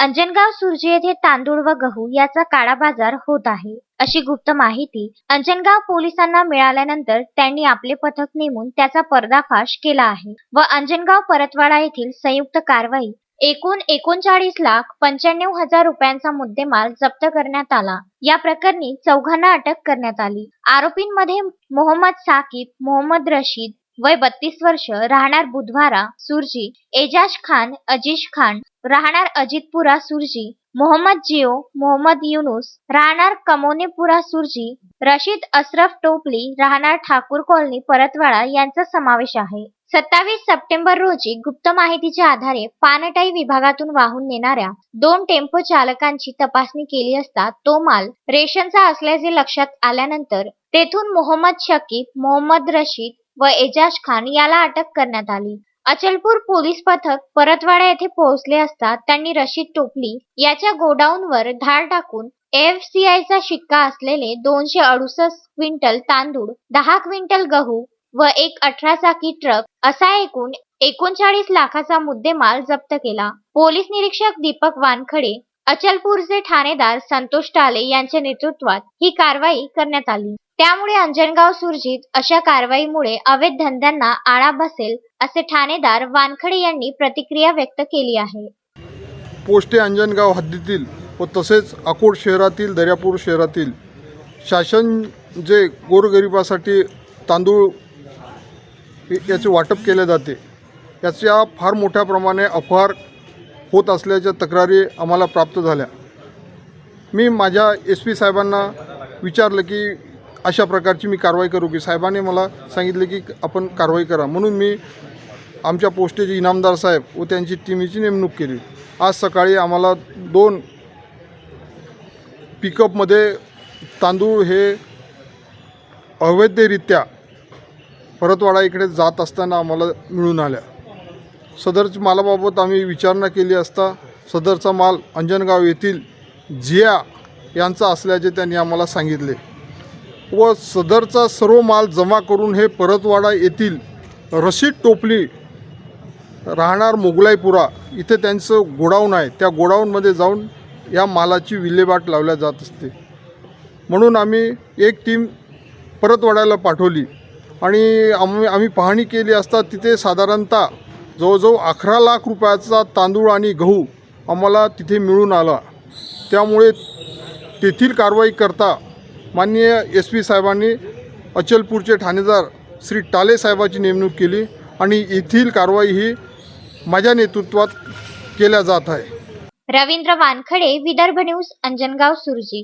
अंजनगाव सुरजी येथे तांदूळ व गहू याचा काळा बाजार होत आहे अशी गुप्त माहिती अंजनगाव पोलिसांना मिळाल्यानंतर त्यांनी आपले पथक नेमून त्याचा पर्दाफाश केला आहे व अंजनगाव परतवाडा येथील संयुक्त कारवाई एकूण एकोणचाळीस लाख पंच्याण्णव हजार रुपयांचा मुद्देमाल जप्त करण्यात आला. या प्रकरणी चौघांना अटक करण्यात आली. आरोपींमध्ये मोहम्मद साकिब मोहम्मद रशीद वय बत्तीस वर्ष राहणार बुधवारा सुरजी. एजाज खान अजीज खान. राहणार अजितपुरा सुरजी. मोहम्मद जिओ मोहम्मद युनुस. राहणार कमोनेपुरा सुरजी. रशीद अशरफ टोपली. राहणार ठाकूर कॉलनी परतवाडा यांचा समावेश आहे. सत्तावीस सप्टेंबर रोजी गुप्त माहितीच्या आधारे पानटाई विभागातून वाहून नेणाऱ्या दोन टेम्पो चालकांची तपासणी केली असता तो माल रेशनचा असल्याचे लक्षात आल्यानंतर तेथून मोहम्मद शकीब मोहम्मद रशीद व एजाज खान याला अटक करण्यात आली. अचलपूर पोलीस पथक परतवाडा येथे पोहोचले असता त्यांनी रशीद टोपली याच्या गोडाऊनवर धाड टाकून एफसीआयचा शिक्का असलेले दोनशे अडुसष्ट क्विंटल तांदूळ दहा क्विंटल गहू व एक अठरा चाकी ट्रक असा एकूण एकोणचाळीस लाखाचा मुद्देमाल जप्त केला. पोलीस निरीक्षक दीपक वानखडे अचलपूरचे ठाणेदार संतोष टाले यांच्या नेतृत्वात ही कारवाई करण्यात आली. त्यामुळे अंजनगाव सुरजीत अशा कारवाईमुळे अवैध धंद्यांना आळा बसेल असे ठाणेदार वानखडे यांनी प्रतिक्रिया व्यक्त केली आहे. पोस्टे अंजनगाव हद्दीतील व तसेच अकोट शहरातील दर्यापूर शहरातील शासन जे गोरगरिबासाठी तांदूळ याचे वाटप केले जाते याचा फार मोठ्या प्रमाणे अपहार होत असल्याच्या तक्रारी आम्हाला प्राप्त झाल्या. मी माझ्या एस पी साहेबांना विचारलं की अशा प्रकारची मी कारवाई करू की साहेबांनी मला सांगितले की आपण कारवाई करा. म्हणून मी आमच्या पोस्टेचे इनामदार साहेब व त्यांची टीमीची नेमणूक केली. आज सकाळी आम्हाला दोन पिकअपमध्ये तांदूळ हे अवैधरित्या परतवाडा इकडे जात असताना आम्हाला मिळून आल्या. सदरच्या मालाबाबत आम्ही विचारणा केली असता सदरचा माल अंजनगाव येथील जिया यांचा असल्याचे त्यांनी आम्हाला सांगितले. व सदरचा सर्व माल जमा करून हे परतवाडा येथील रशीद टोपली राहणार मोगलाईपुरा इथे त्यांचं गोडाऊन आहे. त्या गोडाऊनमध्ये जाऊन या मालाची विल्हेवाट लावल्या जात असते. म्हणून आम्ही एक टीम परतवाड्याला पाठवली. आणि आम्ही आम्ही पाहणी केली असता तिथे साधारणतः जवळजवळ अकरा लाख रुपयाचा तांदूळ आणि गहू आम्हाला तिथे मिळून आला. त्यामुळे तेथील कारवाई करता माननीय एस पी साहेबांनी अचलपूरचे ठाणेदार श्री टाले साहेबाची नेमणूक केली आणि येथील कारवाई ही माझ्या नेतृत्वात केल्या जात आहे. रवींद्र वानखडे विदर्भ न्यूज अंजनगाव सुरजी.